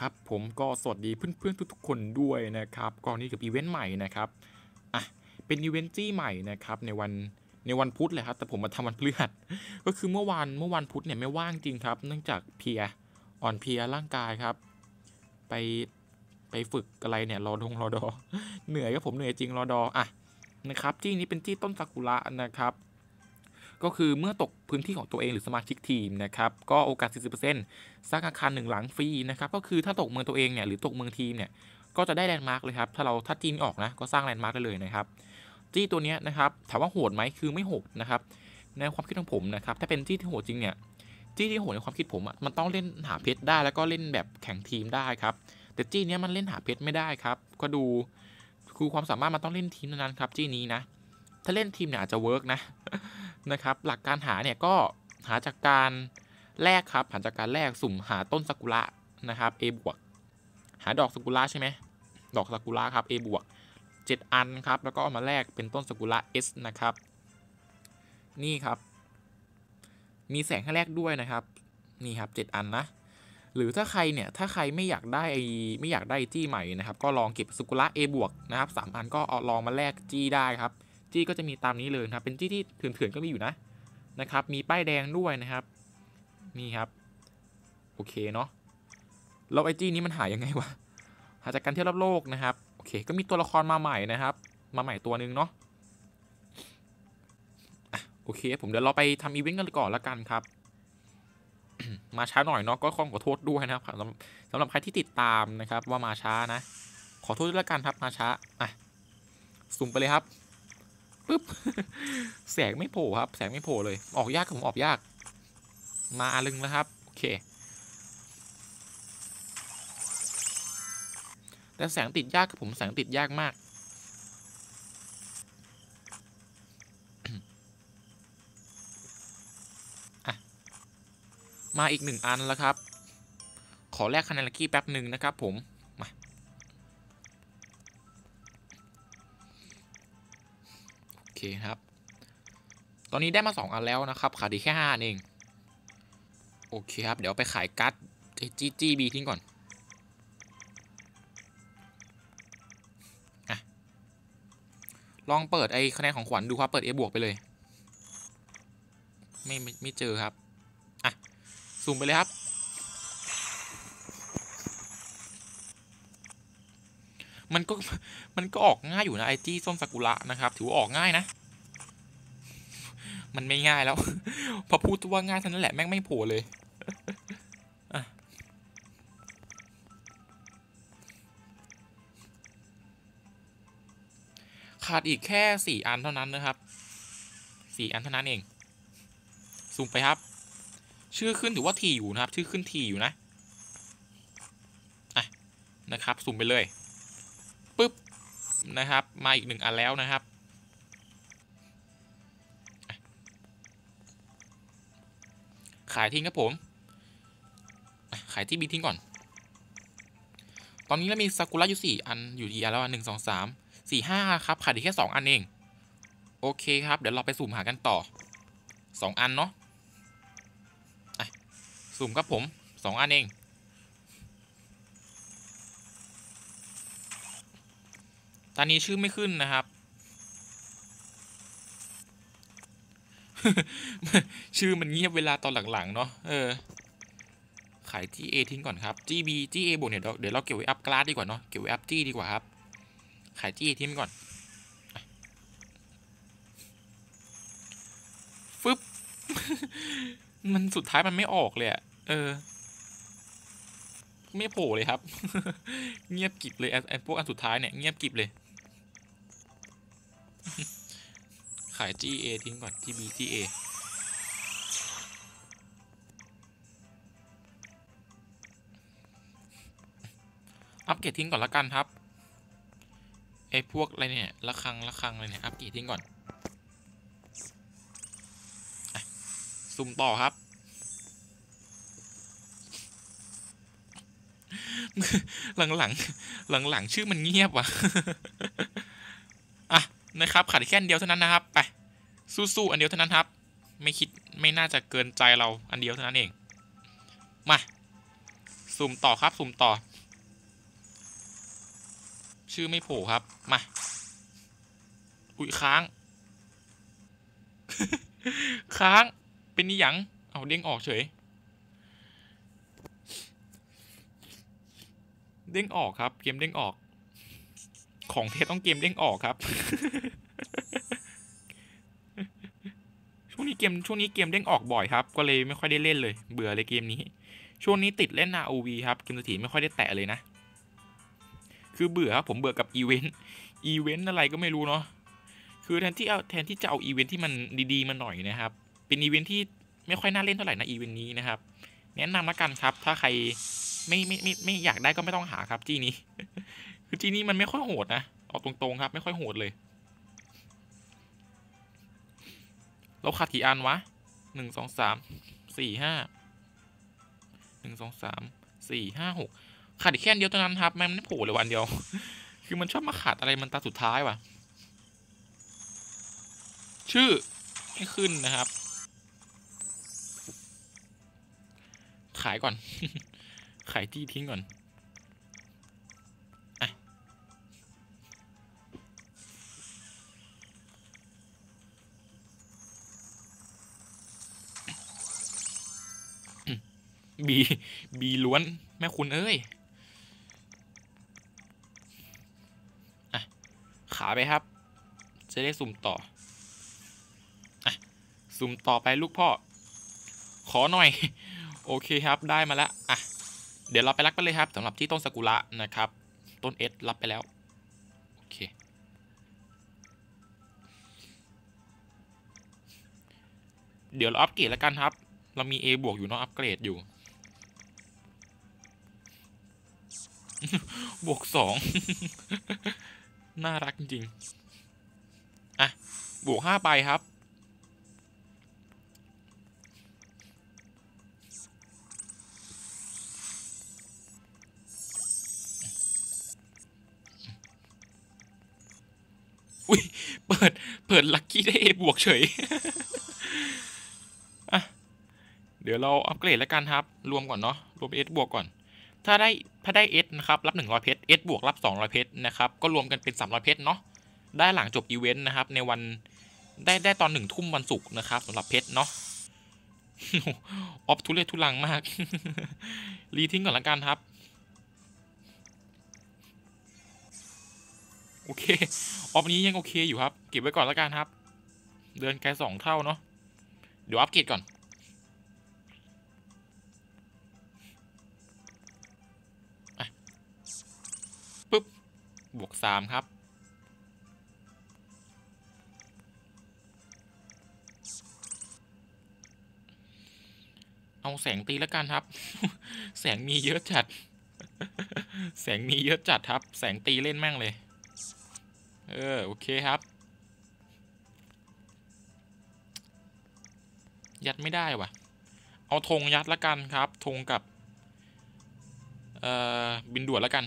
ครับผมก็สวัสดีเพื่อนๆทุกๆคนด้วยนะครับก็นี่กับอีเวนต์ใหม่นะครับอะเป็นอีเวนต์จี้ใหม่นะครับในวันในวันพุธเลยครับแต่ผมมาทำวันพฤหัสก็คือเมื่อวานเมื่อวันพุธเนี่ยไม่ว่างจริงครับ เนื่องจากเพียอ่อนเพียร่างกายครับ ไปไปฝึกอะไรเนี่ยรอดงรอดอเหนื่อยก็ผมเหนื่อยจริงรอดออะนะครับจี้นี้เป็นจี้ต้นซากุระนะครับ ก็คือเมื่อตกพื้นที่ของตัวเองหรือสมาชิกทีมนะครับก็โอกาส 40%สร้างอาคารหนึ่งหลังฟรีนะครับก็คือถ้าตกเมืองตัวเองเนี่ยหรือตกเมืองทีมเนี่ยก็จะได้แลนด์มาร์กเลยครับถ้าเราถ้าจีนออกนะก็สร้างแลนด์มาร์กได้เลยนะครับจี้ตัวเนี้ยนะครับถามว่าโหดไหมคือไม่โหดนะครับในความคิดของผมนะครับถ้าเป็นจี้ที่โหดจริงเนี่ยจี้ที่โหดในความคิดผมอะมันต้องเล่นหาเพชรได้แล้วก็เล่นแบบแข่งทีมได้ครับแต่จี้เนี้ยมันเล่นหาเพชรไม่ได้ครับก็ดูคือความสามารถมันต้องเล่นทีมนั้นครับจี้นี้นะถ้าเล่นทีมเนี่ยอาจจะเวิร์กนะ นะครับ หลักการหาเนี่ยก็หาจากการแลกครับหาจากการแลกสุ่มหาต้นซากุระนะครับ A บวกหาดอกซากุระใช่ไหมดอกซากุระครับ A บวก7อันครับ แล้วก็เอามาแลกเป็นต้นซากุระ S นะครับ นี่ครับ มีแสงให้แลกด้วยนะครับ นี่ครับ 7 อันนะ หรือถ้าใครเนี่ยถ้าใครไม่อยากได้ไม่อยากได้จี้ใหม่นะครับ ก็ลองเก็บซากุระ A บวกนะครับ3อันก็เอาลองมาแลกจี้ได้ครับ จี้ก็จะมีตามนี้เลยครับ เป็นจี้ที่เถื่อนๆก็มีอยู่นะนะครับ มีป้ายแดงด้วยนะครับ นี่ครับ โอเคเนาะแล้วไอจี้นี้มันหายยังไงวะ หาจากการเที่ยวรอบโลกนะครับ โอเค ก็มีตัวละครมาใหม่นะครับ มาใหม่ตัวหนึ่งเนาะโอเค ผมเดี๋ยวเราไปทำอีเวนต์กันก่อนละกันครับ มาช้าหน่อยเนาะก็ขอขอโทษด้วยนะครับสำหรับสำหรับใครที่ติดตามนะครับ ว่ามาช้านะ ขอโทษด้วยละกันครับมาช้า อะสุ่มไปเลยครับ ปึ๊บแสงไม่โผล่ครับ แสงไม่โผล่เลย ออกยากผมออกยาก มาลึงแล้วครับ โอเค แต่แสงติดยากกับผมแสงติดยากมากมาอีกหนึ่งอันแล้วครับ ขอแลกคะแนนลักกี้แป๊บหนึ่งนะครับผม เคครับ ตอนนี้ได้มา 2 อันแล้วนะครับ ขาดอีกแค่5อันเอง โอเคครับ เดี๋ยวไปขายการ์ดจีจีบีทิ้งก่อนอะลองเปิดไอ้คะแนนของขวัญดูครับ เปิด A บวกไปเลย ไม่ไม่ไม่เจอครับ อะซูมไปเลยครับ มันก็มันก็ออกง่ายอยู่นะไอจี้ส้มซากุระนะครับ ถือว่าออกง่ายนะ มันไม่ง่ายแล้ว พอพูดว่าง่ายเท่านั้นแหละแม่งไม่โผล่เลยขาดอีกแค่สี่อันเท่านั้นนะครับสี่อันเท่านั้นเองซูมไปครับ ชื่อขึ้นถือว่าทีอยู่นะครับ ชื่อขึ้นทีอยู่นะอะนะครับซูมไปเลย ปึ๊บนะครับ มาอีกหนึ่งอันแล้วนะครับขายทิ้งครับผม ขายที่บีทิ้งก่อน ตอนนี้เรามีซากุระอยู่สี่อันอยู่ที่อันแล้วหนึ่งสองสามสี่ห้าครับ ขายได้แค่สองอันเอง โอเคครับ เดี๋ยวเราไปสุ่มหากันต่อสองอันเนาะสุ่มครับผมสองอันเอง ตอนนี้ชื่อไม่ขึ้นนะครับ ชื่อมันเงียบเวลาตอนหลังๆ เนาะเออ ขาย GA ทิ้งก่อนครับ GB GA บวกเนี่ยเดี๋ยวเราเก็บไว้อัพกลาสดีกว่าเนาะเก็บไว้อัพ G ดีกว่าครับ ขาย GA ทิ้งก่อนฟึบมันสุดท้ายมันไม่ออกเลยอะเออ ไม่โผล่เลยครับ เงียบกิบเลยไอ้พวกอันสุดท้ายเนี่ยเงียบกิบเลย ขาย GA ทิ้งก่อน GB GA อัปเกรดทิ้งก่อนละกันครับ ไอ้พวก อะไร เนี่ย ละครังละครังอะไรเนี่ย อัปเกรดทิ้งก่อนอซุ่ม ต่อครับ หลังหลังหลังหลังๆ ชื่อมันเงียบว่ะ อะ นะครับขาดแค่อันเดียวเท่านั้นนะครับไปสู้ๆอันเดียวเท่านั้นครับ ไม่คิดไม่น่าจะเกินใจเราอันเดียวเท่านั้นเอง มาสุ่มต่อครับสุ่มต่อ ชื่อไม่โผล่ครับมาอุ้ยค้าง ค้างเป็นนี่หยังเอาเด้งออกเฉย เด้งออกครับเกมเด้งออก ของเทต้องเกมเด้งออกครับ ช่วงนี้เกมช่วงนี้เกมเด้งออกบ่อยครับ ก็เลยไม่ค่อยได้เล่นเลย เบื่อเลยเกมนี้ ช่วงนี้ติดเล่น ROV ครับเกมสถีไม่ค่อยได้แตะเลยนะ คือเบื่อครับผมเบื่อกับอีเวนต์ อีเวนต์อะไรก็ไม่รู้เนาะ คือแทนที่เอาแทนที่จะเอาอีเวนต์ที่มันดีๆมาหน่อยนะครับ เป็นอีเวนต์ที่ไม่ค่อยน่าเล่นเท่าไหร่นะอีเวนต์นี้นะครับ แนะนำละกันครับ ถ้าใครไม่ไม่ไม่ไม่อยากได้ก็ไม่ต้องหาครับจีนี้ คือจีนี้มันไม่ค่อยโหดนะเอาตรงๆครับ ไม่ค่อยโหดเลย เราขาดกี่อันวะหนึ่งสองสามสี่ห้าหนึ่งสองสามสี่ห้าหกขาดอีกแค่เดียวเท่านั้นครับมันไม่โผล่เลยวันเดียว คือมันชอบมาขาดอะไรมันตาสุดท้ายว่ะ ชื่อไม่ขึ้นนะครับ ขายก่อน ขายที่ทิ้งก่อน บีบีล้วนแม่คุณเอ้ยอะขาไปครับ จะได้สุ่มต่ออะสุ่มต่อไปลูกพ่อ ขอหน่อย โอเคครับได้มาแล้วอะเดี๋ยวเราไปรักกันเลยครับสำหรับที่ต้นสกุระนะครับ ต้นเอสรับไปแล้ว โอเค เดี๋ยวเราอัปเกรดแล้วกันครับ เรามี A บวกอยู่เนาะอัปเกรดอยู่ บวกสอง น่ารักจริงๆอะ บวกห้าไปครับ อุ้ย เปิด เปิดลัคกี้ได้ A บวกเฉย อะ เดี๋ยวเราอัปเกรดแล้วกันครับ รวมก่อนเนาะ รวม S บวกก่อน ถ้าได้ถ้าได้ S นะครับรับ 100 เพชร S บวกรับ 200 เพชรนะครับก็รวมกันเป็น 300 เพชรเนาะได้หลังจบอีเวนต์นะครับ ในวันได้ได้ตอนหนึ่งทุ่มวันศุกร์นะครับสำหรับเพชรเนาะออฟทุเรศทุลังมาก รีทิ้งก่อนละกันครับ โอเค ออฟนี้ยังโอเคอยู่ครับ เก็บไว้ก่อนละกันครับ เดินไกลสองเท่าเนาะเดี๋ยวอัปเกรดก่อน บวกสามครับ เอาแสงตีแล้วกันครับ แสงมีเยอะจัด แสงมีเยอะจัดครับ แสงตีเล่นแม่งเลย เออ โอเคครับ ยัดไม่ได้ว่ะ เอาธงยัดละกันครับธงกับ เอ่อ บินด่วนละกัน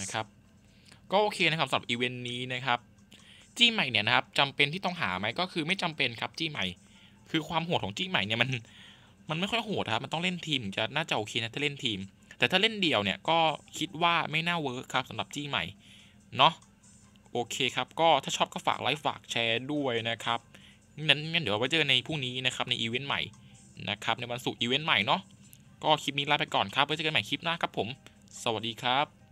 นะครับ ก็โอเคนะครับสำหรับอีเวนต์นี้นะครับจี้ใหม่เนี่ยนะครับจำเป็นที่ต้องหาไหมก็คือไม่จำเป็นครับจี้ใหม่ คือความโหดของจี้ใหม่เนี่ยมันมันไม่ค่อยโหดครับมันต้องเล่นทีมจะน่าจะโอเคนะถ้าเล่นทีม แต่ถ้าเล่นเดี่ยวเนี่ยก็คิดว่าไม่น่าเวิร์คครับสำหรับจี้ใหม่เนาะโอเคครับก็ถ้าชอบก็ฝากไลค์ฝากแชร์ด้วยนะครับงั้นงั้นเดี๋ยวไว้เจอในพรุ่งนี้นะครับในอีเวนต์ใหม่นะครับในวันศุกร์อีเวนต์ใหม่เนาะก็คลิปนี้ลาไปก่อนครับไว้เจอกันใหม่คลิปหน้าครับผม สวัสดีครับ